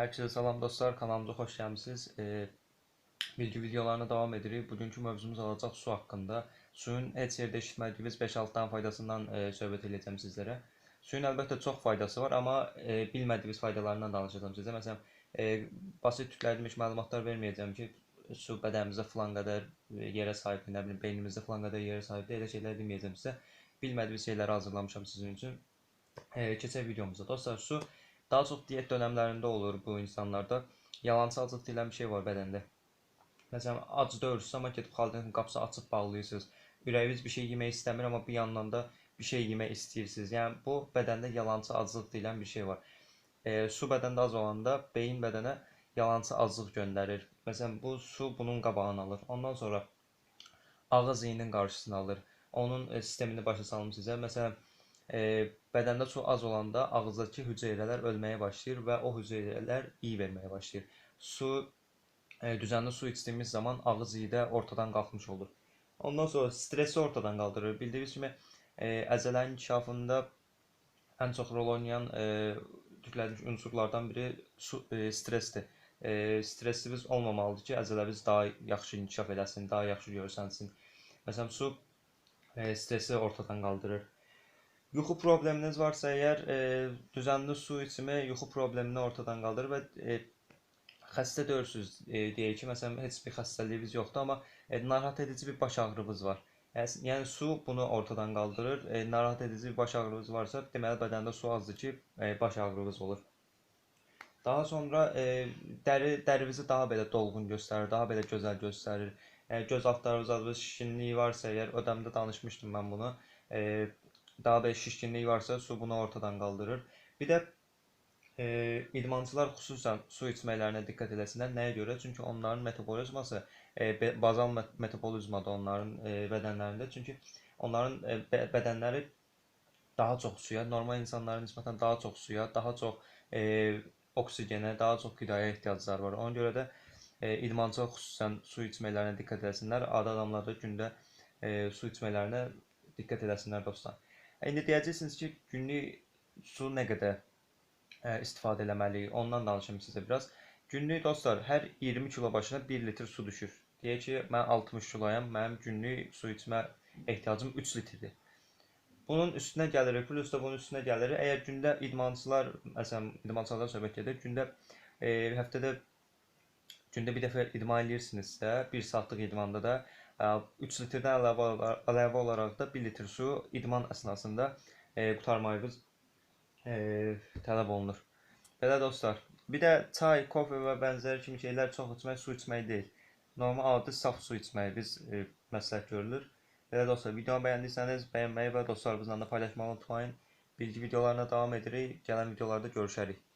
Herkese salam dostlar, kanalımıza xoş gəlmisiniz. E, bilgi videolarına davam edirik. Bugünkü mövzumuz olacaq su haqqında. Suyun heç yerdə eşitmədiyimiz 5-6 dənə faydasından e, söhbət edəcəm sizlərə. Suyun əlbəttə çox faydası var, amma e, bilmədiyimiz faydalarından danışacağam sizə. Məsələn, e, basit tüklərilmiş məlumatlar verməyəcəm ki, su bədənimizdə filan qədər e, yerə sahibdir, nə bilim, beynimizdə filan qədər yerə sahibdir. Elə şeylər deməyəcəm sizə. Bilmədiyiniz şeyləri hazırlamışam sizin üçün. E, keçək videomuza. Dostlar, su daha çox diyet dönəmlərində olur bu insanlarda. Yalançı acıq deyilən bir şey var bədəndə. Məsələn, ac deyilsiniz, amma gedib xalqın qapısını açıb bağlayırsınız. Ürəyiniz bir şey yemək istəmir, amma bir yandan da bir şey yemək istəyirsiniz. Yəni bu bədəndə yalançı aclıq deyilən bir şey var. E, su bədəndə az olanda beyin bədənə yalançı aclıq göndərir. Məsələn, bu su bunun qabağını alır. Ondan sonra ağız iyinin qarşısını alır. Onun e, sistemini başa salım sizə. Məsələn, bədəndə su az olanda ağızdakı hüceyrələr ölməyə başlayır və o hüceyrələr iyi verməyə başlayır. Su e, düzənli su içdiyimiz zaman ağız iyi də ortadan qalxmış olur. Ondan sonra stressi ortadan qaldırır. Bildiyiniz kimi e, əzələnin inkişafında ən çox rol oynayan e, tüklənmiş unsurlardan biri su, e, stressdir. E, stressimiz olmamalıdır ki, əzələmiz daha yaxşı inkişaf eləsin, daha yaxşı görsənsin. Məsələn, su e, stressi ortadan qaldırır. Yuxu probleminiz varsa əgər e, düzənli su içimi yuxu problemini ortadan qaldırır və e, xəstə deyilsiniz e, deyək ki, məsələn heç bir xəstəliyiniz yoxdur, amma e, narahat edici bir baş ağrınız var. Yəni, yəni su bunu ortadan qaldırır. E, narahat edici bir baş ağrınız varsa, deməli bədəndə su azdır ki, e, baş ağrınız olur. Daha sonra e, dəri dərinizi daha belə dolğun göstərir, daha belə gözəl göstərir. E, göz altlarınızda şişkinlik varsa, əgər ödəmdə danışmışdım mən bunu. E, daha belə şişkinlik varsa, su bunu ortadan qaldırır. Bir də e, idmançılar xüsusən su içməklərinə diqqət eləsinlər. Nəyə görə? Çünki onların metabolizması e, bazal metabolizmadır onların e, bədənlərində. Çünki onların e, bədənləri daha çox suya, normal insanlara nisbətən daha çox suya, daha çox e, oksigenə, daha çox qidaya ehtiyacları var. Ona görə də e, idmançılar xüsusən su içməklərinə diqqət eləsinlər. Adi adamlar da gündə e, su içməklərinə diqqət eləsinlər dostlar. İndi deyəcəksiniz ki, günlük su nə qədər ə, istifadə eləməliyik? Ondan danışım sizə biraz. Günlük dostlar, hər 20 kilo başına 1 litr su düşür. Deyək ki, mən 60 kiloyam, mənim günlük su içmə ehtiyacım 3 litrdir. Bunun üstünə gəlirik, plus da bunun üstünə gəlirik. Əgər gündə idmançılar, məsələn, idmançılardan söhbət gedir, gündə e, həftədə gündə bir dəfə idman edirsinizsə, 1 saatlıq idmanda da 3 litrdən əlavə, əlavə olaraq da 1 litr su idman əsnasında e, qutarmağınız e, tələb olunur. Belə dostlar, bir də çay, kofe və bənzəri kimi şeylər çox içmək su içmək deyil. Normal adi saf su içməyi biz e, məsləhət görülür. Belə dostlar, videomu bəyəndiysəniz bəyənməyi və dostlarınızla da paylaşmağı unutmayın. Bilgi videolarına davam edirik. Gələn videolarda görüşərik.